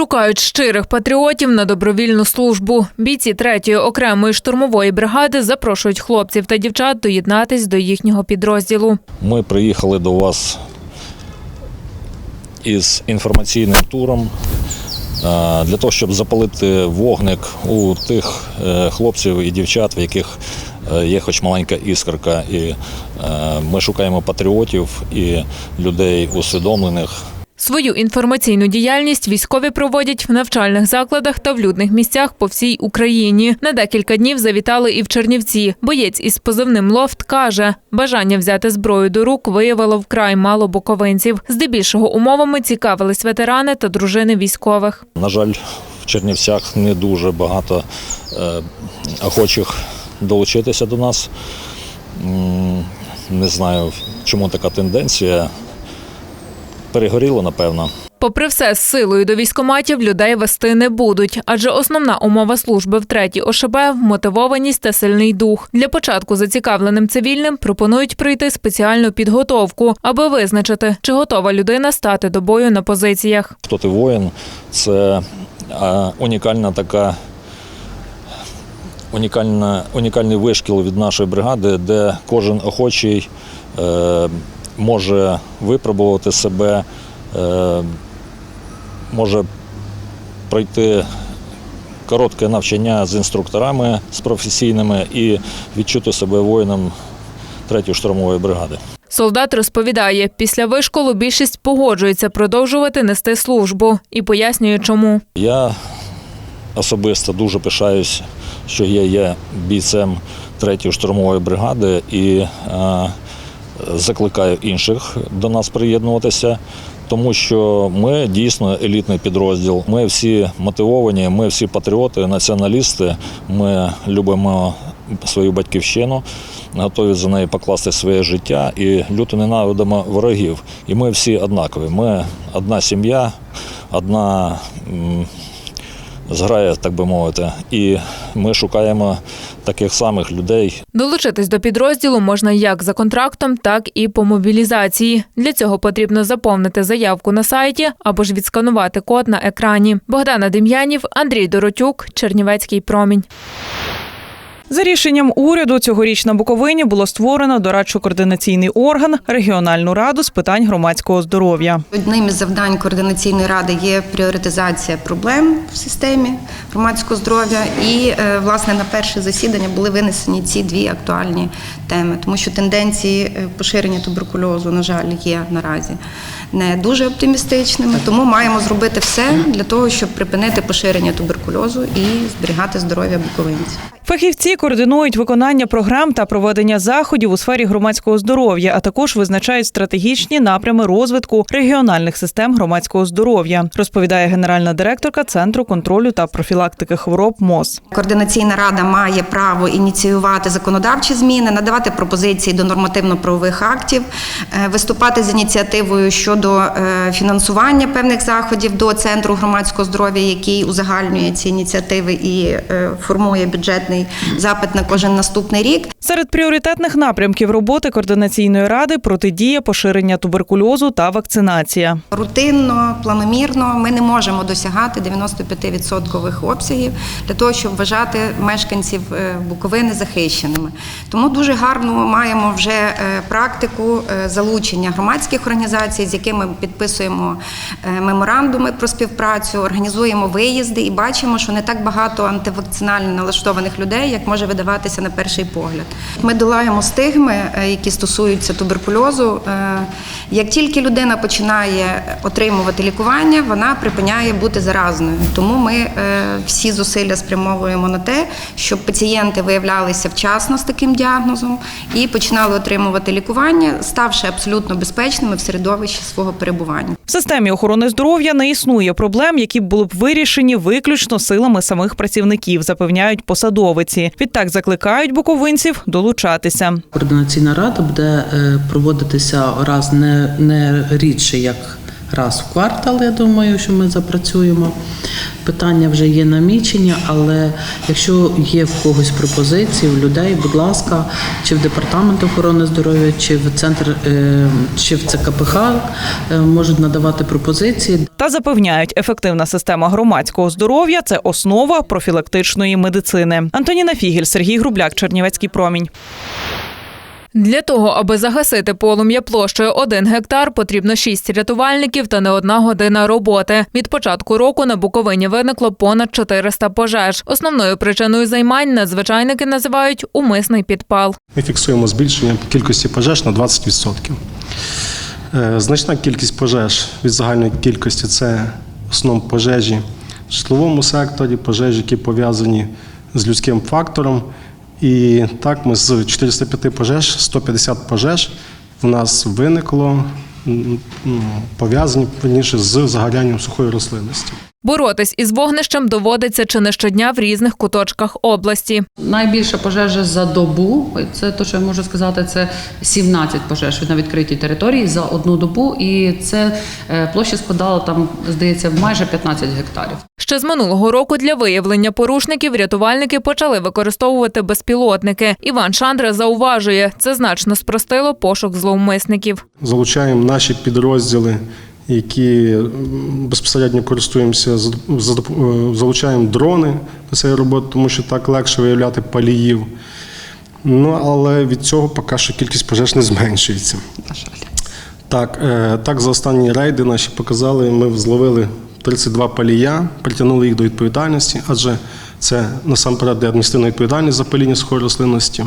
Шукають щирих патріотів на добровільну службу. Бійці третьої окремої штурмової бригади запрошують хлопців та дівчат доєднатись до їхнього підрозділу. Ми приїхали до вас із інформаційним туром для того, щоб запалити вогник у тих е, хлопців і дівчат, в яких е, є хоч маленька іскорка. І е, ми шукаємо патріотів і людей усвідомлених. Свою інформаційну діяльність військові проводять в навчальних закладах та в людних місцях по всій Україні. На декілька днів завітали і в Чернівці. Боєць із позивним Лофт каже, бажання взяти зброю до рук виявило вкрай мало буковинців. Здебільшого умовами цікавились ветерани та дружини військових. На жаль, в Чернівцях не дуже багато е, охочих долучитися до нас. Не знаю, чому така тенденція. Перегоріло, напевно. Попри все, з силою до військоматів людей вести не будуть, адже основна умова служби в третій ОШБ – вмотивованість та сильний дух. Для початку зацікавленим цивільним пропонують пройти спеціальну підготовку, аби визначити, чи готова людина стати до бою на позиціях. Хто ти воїн це унікальна така. Унікальна, унікальний вишкіл від нашої бригади, де кожен охочий е, може випробувати себе, е, може пройти коротке навчання з інструкторами, з професійними і відчути себе воїном третьої штурмової бригади. Солдат розповідає, після вишколу більшість погоджується продовжувати нести службу і пояснює, чому. Я особисто дуже пишаюсь, що я є бійцем третьої штурмової бригади і е, закликаю інших до нас приєднуватися, тому що ми дійсно елітний підрозділ. Ми всі мотивовані, ми всі патріоти, націоналісти. Ми любимо свою батьківщину, готові за неї покласти своє життя і люто ненавидимо ворогів. І ми всі однакові. Ми одна сім'я, одна. Зграє, так би мовити, і ми шукаємо таких самих людей. Долучитись до підрозділу можна як за контрактом, так і по мобілізації. Для цього потрібно заповнити заявку на сайті або ж відсканувати код на екрані. Богдана Дем'янів, Андрій Доротюк, Чернівецький промінь. За рішенням уряду цьогоріч на Буковині було створено дорадчо-координаційний орган регіональну раду з питань громадського здоров'я. Одним із завдань координаційної ради є пріоритизація проблем в системі громадського здоров'я. І е, власне на перше засідання були винесені ці дві актуальні теми, тому що тенденції е, поширення туберкульозу, на жаль, є наразі не дуже оптимістичними. Тому маємо зробити все для того, щоб припинити поширення туберкульозу і зберігати здоров'я буковинців. Фахівці координують виконання програм та проведення заходів у сфері громадського здоров'я, а також визначають стратегічні напрями розвитку регіональних систем громадського здоров'я, розповідає генеральна директорка Центру контролю та профілактики хвороб МОЗ. Координаційна рада має право ініціювати законодавчі зміни, надавати пропозиції до нормативно-правових актів, е, виступати з ініціативою щодо е, фінансування певних заходів до центру громадського здоров'я, який узагальнює ці ініціативи і е, формує бюджетний запит на кожен наступний рік. Серед пріоритетних напрямків роботи координаційної ради протидія поширення туберкульозу та вакцинація. Рутинно, планомірно ми не можемо досягати 95% обсягів для того, щоб вважати мешканців е, Буковини захищеними. Тому дуже гарно маємо вже е, практику е, залучення громадських організацій, з якими підписуємо меморандуми про співпрацю, організуємо виїзди і бачимо, що не так багато антивакцинально налаштованих людей, як може видаватися на перший погляд. Ми долаємо стигми, е, які стосуються туберкульозу. Е, Як тільки людина починає отримувати лікування, вона припиняє бути заразною. Тому ми е, всі зусилля спрямовуємо на те, щоб пацієнти виявлялися вчасно з таким діагнозом і починали отримувати лікування, ставши абсолютно безпечними в середовищі свого перебування. В системі охорони здоров'я не існує проблем, які були б вирішені виключно силами самих працівників, запевняють посадовиці. Відтак закликають буковинців долучатися. Координаційна рада буде е, проводитися раз не, не рідше, як раз в квартал. Я думаю, що ми запрацюємо. Питання вже є намічення, але якщо є в когось пропозиції, у людей, будь ласка, чи в департамент охорони здоров'я, чи в центр, е, чи в ЦКПХ е, можуть надавати пропозиції. Та запевняють, ефективна система громадського здоров'я це основа профілактичної медицини. Антоніна Фігель, Сергій Грубляк, Чернівецький промінь. Для того, аби загасити полум'я площею 1 гектар, потрібно 6 рятувальників та не одна година роботи. Від початку року на Буковині виникло понад 400 пожеж. Основною причиною займань надзвичайники називають умисний підпал. Ми фіксуємо збільшення кількості пожеж на 20%. Е, Значна кількість пожеж від загальної кількості це в пожежі в житловому секторі, пожежі, які пов'язані з людським фактором. І так ми з 405 пожеж, 150 пожеж в нас виникло пов'язані з загорянням сухої рослинності. Боротись із вогнищем доводиться чи не щодня в різних куточках області. Найбільша пожежа за добу, це те, що я можу сказати, це 17 пожеж на відкритій території за одну добу, і це е, площа складала там, здається, майже 15 гектарів. Ще з минулого року для виявлення порушників рятувальники почали використовувати безпілотники. Іван Шандра зауважує, це значно спростило пошук зловмисників. Залучаємо наші підрозділи, які безпосередньо користуємося, е, залучаємо дрони до цієї роботи, тому що так легше виявляти паліїв. Ну, але від цього поки що кількість пожеж не зменшується. На жаль. Так, е, так, за останні рейди наші показали, ми зловили 32 палія, притягнули їх до відповідальності, адже це насамперед адміністративна відповідальність за паління сухої рослинності.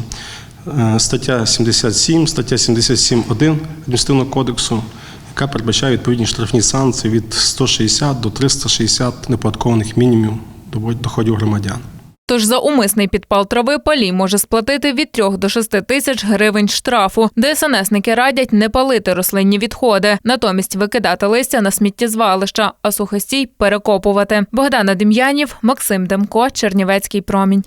Е, Стаття 77, стаття 77.1 адміністративного кодексу, яка передбачає відповідні штрафні санкції від 160 до 360 неподаткованих мінімумів доходів громадян. Тож за умисний підпал трави палій може сплатити від 3 до 6 тисяч гривень штрафу. ДСНСники радять не палити рослинні відходи, натомість викидати листя на сміттєзвалища, а сухостій перекопувати. Богдана Дем'янів, Максим Демко, Чернівецький промінь.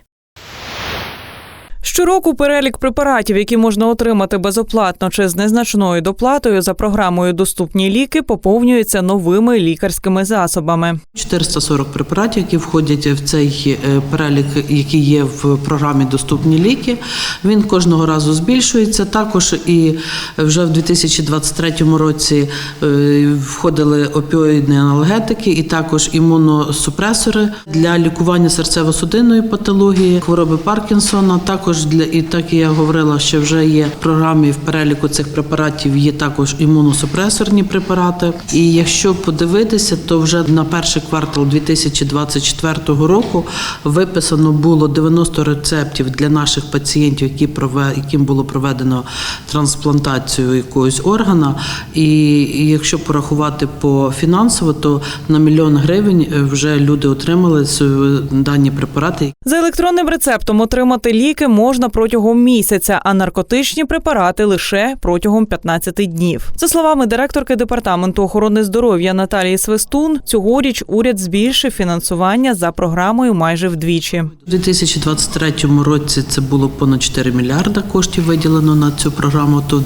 Щороку перелік препаратів, які можна отримати безоплатно чи з незначною доплатою за програмою Доступні ліки, поповнюється новими лікарськими засобами. 440 препаратів, які входять в цей е, перелік, який є в програмі Доступні ліки. Він кожного разу збільшується. Також і вже в 2023 році е, входили опіоїдні аналгетики, і також імуносупресори для лікування серцево-судинної патології, хвороби Паркінсона. Також для і так я говорила, що вже є в програмі в переліку цих препаратів є також імуносупресорні препарати. І якщо подивитися, то вже на перший квартал 2024 року виписано було 90 рецептів для наших пацієнтів, які яким було проведено трансплантацію якогось органа. І якщо порахувати по фінансово, то на мільйон гривень е, вже люди отримали дані препарати. За електронним рецептом отримати ліки можна протягом місяця, а наркотичні препарати лише протягом 15 днів. За словами директорки департаменту охорони здоров'я Наталії Свистун, цьогоріч уряд збільшив фінансування за програмою майже вдвічі. У 2023 році це було понад 4 мільярда коштів виділено на цю програму, то в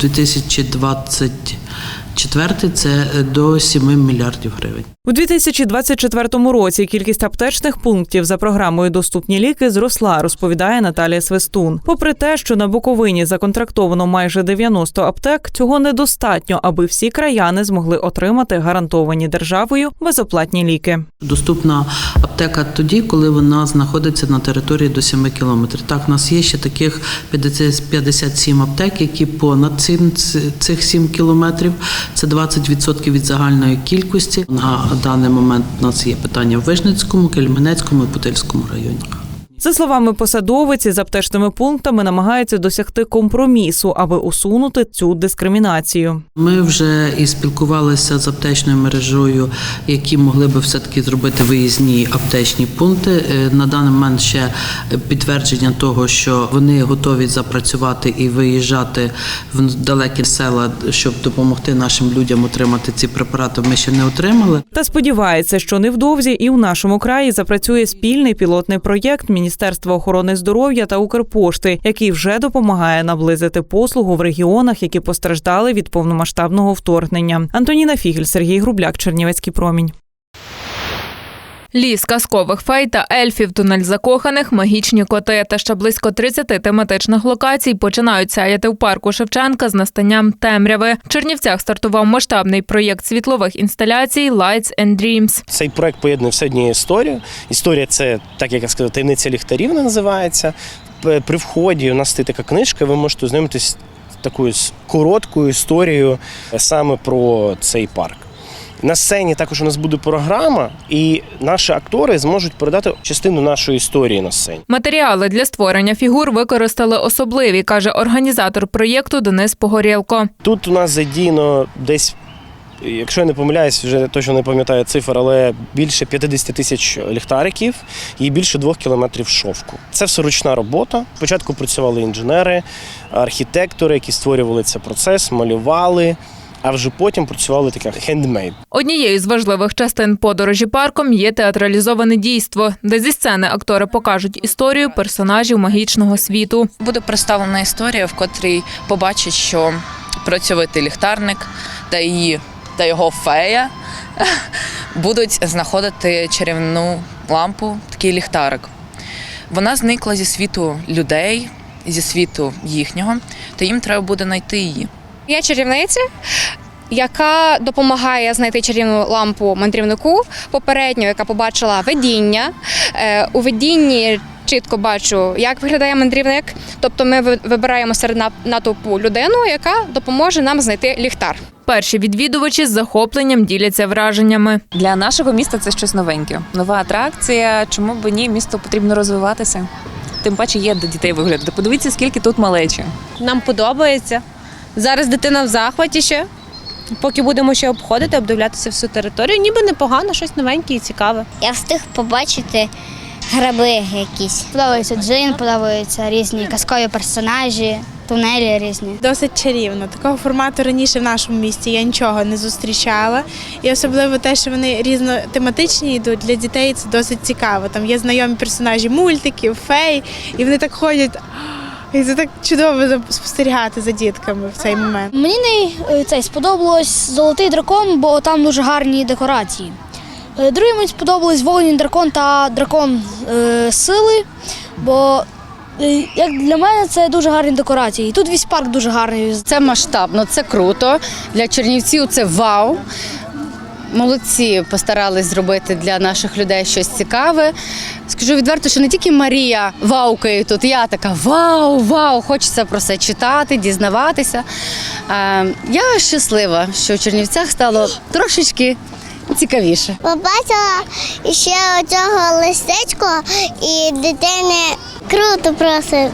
2024 це е, до 7 мільярдів гривень. У 2024 році кількість аптечних пунктів за програмою Доступні ліки зросла, розповідає Наталія Свистун. Попри те, що на Буковині законтрактовано майже 90 аптек, цього недостатньо, аби всі краяни змогли отримати гарантовані державою безоплатні ліки. Доступна аптека тоді, коли вона знаходиться на території до 7 кілометрів. Так, у нас є ще таких 50 57 аптек, які понад цим цих 7 кілометрів. Це 20% від загальної кількості. На даний момент у нас є питання в Вижницькому, Кельменецькому і Путильському районах. За словами посадовиці, з аптечними пунктами намагаються досягти компромісу, аби усунути цю дискримінацію. Ми вже і спілкувалися з аптечною мережою, які могли би все-таки зробити виїзні аптечні пункти. Е, На даний момент ще підтвердження того, що вони готові запрацювати і виїжджати в далекі села, щоб допомогти нашим людям отримати ці препарати. Ми ще не отримали. Та сподівається, що невдовзі і в нашому краї запрацює спільний пілотний проєкт Міністерства Міністерства охорони здоров'я та Укрпошти, який вже допомагає наблизити послугу в регіонах, які постраждали від повномасштабного вторгнення. Антоніна Фігель, Сергій Грубляк, Чернівецький промінь. Ліс казкових фей та ельфів, тунель закоханих, магічні коти та ще близько 30 тематичних локацій починають сяяти в парку Шевченка з настанням темряви. В Чернівцях стартував масштабний проєкт світлових інсталяцій Lights and Dreams. Цей проект поєднує все однією історію. Історія це, так як я сказав, таємниця ліхтарів називається. При вході у нас стоїть така книжка, ви можете ознайомитись такою короткою історією е, саме про цей парк. На сцені також у нас буде програма, і наші актори зможуть передати частину нашої історії на сцені. Матеріали для створення фігур використали особливі, каже організатор проєкту Денис Погорєлко. Тут у нас задіяно десь, якщо я не помиляюсь, вже точно не пам'ятаю цифр, але більше 50 тисяч ліхтариків і більше двох кілометрів шовку. Це все ручна робота. Спочатку працювали інженери, архітектори, які створювали цей процес, малювали. А вже потім працювали таке хендмейд. Однією з важливих частин подорожі парком є театралізоване дійство, де зі сцени актори покажуть історію персонажів магічного світу. Буде представлена історія, в котрій побачить, що працьовитий ліхтарник та її та його фея будуть знаходити чарівну лампу, такий ліхтарик. Вона зникла зі світу людей, зі світу їхнього, то їм треба буде знайти її. Я чарівниця, яка допомагає знайти чарівну лампу мандрівнику попередньо, яка побачила видіння. Е, У видінні чітко бачу, як виглядає мандрівник. Тобто ми вибираємо серед натовпу людину, яка допоможе нам знайти ліхтар. Перші відвідувачі з захопленням діляться враженнями. Для нашого міста це щось новеньке. Нова атракція. Чому б ні? Місту потрібно розвиватися. Тим паче є до дітей виглядати. Подивіться, скільки тут малечі. Нам подобається. Зараз дитина в захваті ще. Поки будемо ще обходити, обдивлятися всю територію, ніби непогано, щось новеньке і цікаве. Я встиг побачити граби якісь. Подобається джин, подобаються різні казкові персонажі, тунелі різні. Досить чарівно. Такого формату раніше в нашому місті я нічого не зустрічала. І особливо те, що вони різнотематичні йдуть для дітей, це досить цікаво. Там є знайомі персонажі мультиків, фей, і вони так ходять. І це так чудово спостерігати за дітками в цей момент. Мені не цей сподобалось золотий дракон, бо там дуже гарні декорації. Е, Другий мені сподобались вогняний дракон та дракон е, сили, бо е, як для мене це дуже гарні декорації. І тут весь парк дуже гарний. Це масштабно, це круто. Для чернівців це вау. Молодці постарались зробити для наших людей щось цікаве. Скажу відверто, що не тільки Марія ваукає тут, я така вау, вау, хочеться про це читати, дізнаватися. Е, Я щаслива, що в Чернівцях стало трошечки цікавіше. Побачила ще оцього листечко і дитини круто просто.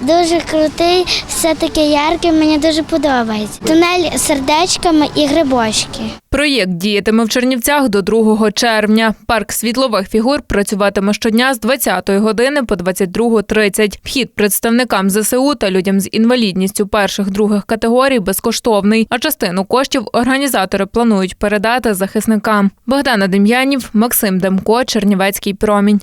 Дуже крутий, все таке ярке, мені дуже подобається. Тунель з сердечками і грибочки. Проєкт діятиме в Чернівцях до 2 червня. Парк світлових фігур працюватиме щодня з 20 години по 22.30. Вхід представникам ЗСУ та людям з інвалідністю перших других категорій безкоштовний. А частину коштів організатори планують передати захисникам. Богдана Дем'янів, Максим Демко, Чернівецький промінь.